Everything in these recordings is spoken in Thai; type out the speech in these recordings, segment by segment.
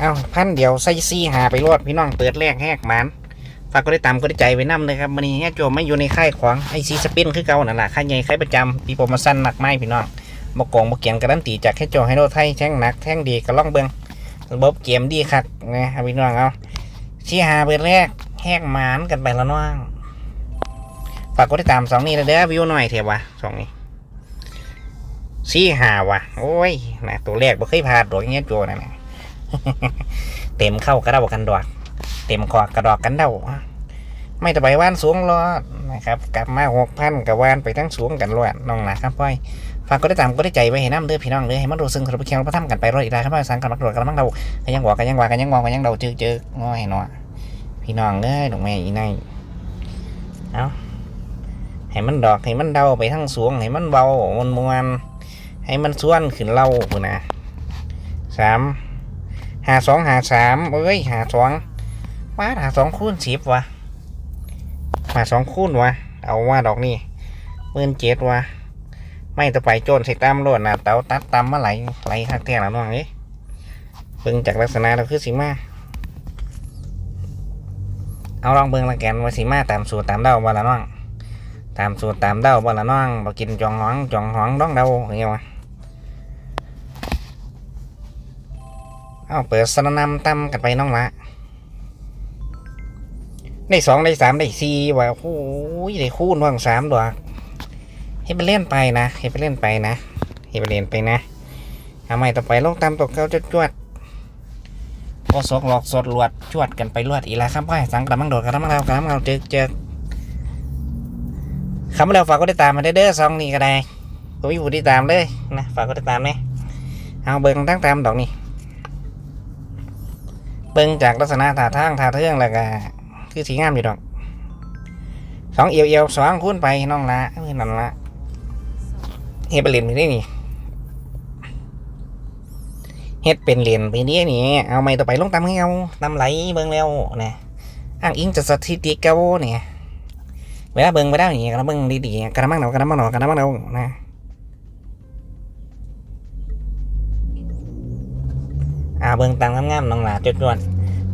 เอาพันเดี๋ยวใส่ซี่หาไปรวดพี่น้องเปิดแรกแหกมันฝากก็ได้ตามก็ได้ใจไว้นำเลยครับมันนี้แง่โจมไม่อยู่ในค่ายของไอซีสปินคือเก่านั่นแหละค่ายใหญ่ค่ายประจำปีโปรโมชั่นหนักไม้พี่น้องบกกองบกเกียงการันตีจากแค่โจให้โดไทยแท่งหนักแท่งดีก็ล่องเบิงระบบเกมดีคักนะครับพี่น้องเอาซีหาเปิดแรกแหกหมานกันไปล้วน้องฝากก็ได้ตามสองนี้เลยเด้อวิวหน่อยเถอะวะสองนี้สี่หาวะโอ้ยนะตัวแรกบ่เคยพลาดดอกอย่างเงี้ยโจนั่นนะ เต็มเข้ากระเดากันดอก เต็มคอกระดอกกันเดาไม่ตะไปว่านสูงรอดนะครับ กลับมาหกพันกับว่านไปทั้งสูงกันรอดน้องนะครับพ่อยฝากก็ได้ตามก็ได้ใจไว้ให้น้ำเด้อพี่น้องเด้อให้มันรู้ซึ่งสรุปเคียงเราทำกันไปรอดอีกแล้วครับว่าสังกันมักรวดกันมั่งเรากันยังบอกกันยังวากันยังมอกันยังเดาเจอเจอง้อยเนาะพี่น้องเอ้ยดอกแม่อีนายเอาให้มันดอกให้มันเดาไปทั้งสูงให้มันเบามันมวนให้มันส่วนขึ้นเล่าพุ่นนะสาม หาสองหาสามเอ้ยหาสองมาหาสองคูณสิบวะหาสองคูณวะเอาว่าดอกนี่หมื่นเจ็ดวะไม่ต่อไปโจนใส่ตามรวดนะเตาตัดตามมาไหลไหลคักแท้แล้วน้องเอ้ยเบิ่งจากลักษณะเราคือสีมา เอาลองเบิ่งละแกนว่าสีมาตามสูตรตามเด้าบ่ละน้อง ตามสูตรตามเด้าบ่ละน้องบ่กินจองหองจองหองดองเด้าอย่างเงี้ยวะ อาเปิดสนนำตั้มกันไปน้องละได้สองได้สามได้สี่ว่ะโอ้ยได้คูณว่างสามดอกให้ไปเล่นไปนะให้ไปเล่นไปนะให้ไปเล่นไปนะทำไมต่อไปลงตามตกเก้าจวดจวดโอสกหลอกสดลวดจวดกันไปลวดอีละครับพ่อสังกระมังโดดกระมังเรากระมังเราเจอเจอคำว่าเราฝากก็ได้ตามมาได้เด้อซองนี่ก็ได้ผมมีผู้ที่ตามเลยนะฝากก็ได้ตามเลยเอาเบิ้งตั้งตามดอกนี่ เบิ้งจากลักษณะท่าทางท่าเทืองแล้วก็คือสีงามอยู่ดอกสองเอียวเอียวสองคูณไปน้องละเอ้ยนั่นละเฮ็ดเป็นเหรียญไปนี่นี่เฮ็ดเป็นเหรียญไปนี่นี่เอาไม่ต่อไปลงตามให้เอาตามไหลเบิ้งแล้วนะอ้างอิงจากสถิติเก่าเนี่ยเวลาเบิ่งไปได้อย่างเงี้ยกระเบิ่งดีๆกระมังเนากระมังเนาะกระมังเนานะาเบิ่งตามงามๆน้องหลาจุดด่วน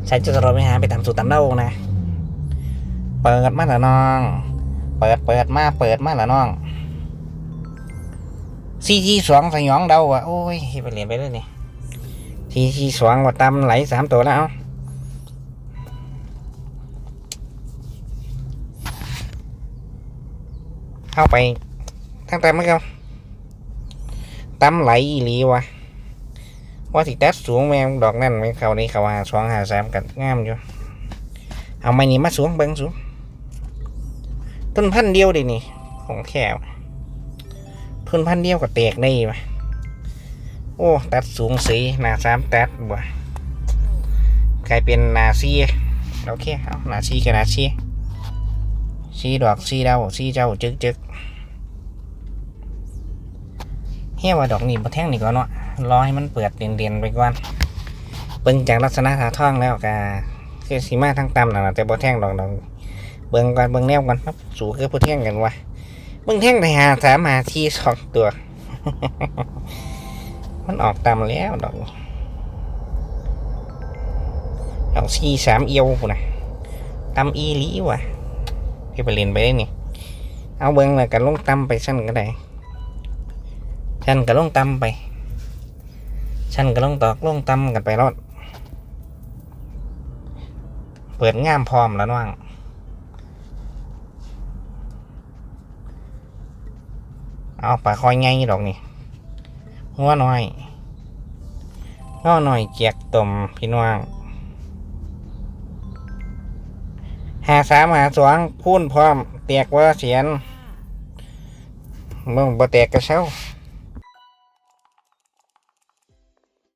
ใช้จุดรอไปหาไปตามสูตรตามเด้านะ เปิดมาล้วน้อง เปิดเปิดมาเปิดมาล้วน้องซีจีสองสยองเดาอะโอ้ยไปเรียนไปเลยนี่ซีจีสองว่าตำไหลสามตัวแล้วเอาเข้าไปตั้งแต่เมื่อกี้ตำไหลอีหลีวะ ว่าสิตัดสูงแมงดอกนั่นไม่เขานี่เขาหาสองหาสามกันงามอยู่เอาไม้นี่มาสูงเบิ้งสูงต้นพันธุ์เดียวดินี่ ของแค่วต้นพันธุ์เดียวก็แตกได้วะโอ้ ตัดสูงสีหนาสามตัดบ่กลายเป็นนาซีโอเคเอานาซีกับนาซีสีดอกสีดาวสีเจ้าจึกจึกเฮียว่าดอกนี่บ่แท่งนี่ก่อนเนาะ รอให้มันเปิดเด่นๆไปก่อนเบิ่งจากลักษณะท่าทางแล้วก็คือสีมาทั้งตำนั่นล่ะแต่บ่แท่งดอกดอกเบิ่งก่อนเบิ่งแนวก่อนครับสูคือบ่แท่งกันวะเบิ่งแท่งได้หาสามหาที่สองตัว มันออกตามแล้วดอกนี้ดอกสีสามเอียวพุ่นนะตำอีลีว่ะที่ไปเรียนไปได้นี่เอาเบิ้งเลยกันลงตำไปชั้นก็ได้ชั้นก็ลงตำไป ชั้นก็ลงตอกลงตำกันไปรอดเปิดง่ามพร้อมแล้วน้องเอาปลาคอยไงดอกนี่หัวหน่อยง้อหน่อยเจียกต้มพี่น้องหาสามหาสองพูนพร้อมเตียกว่าเสียนมึงบ่แตกกระเช้า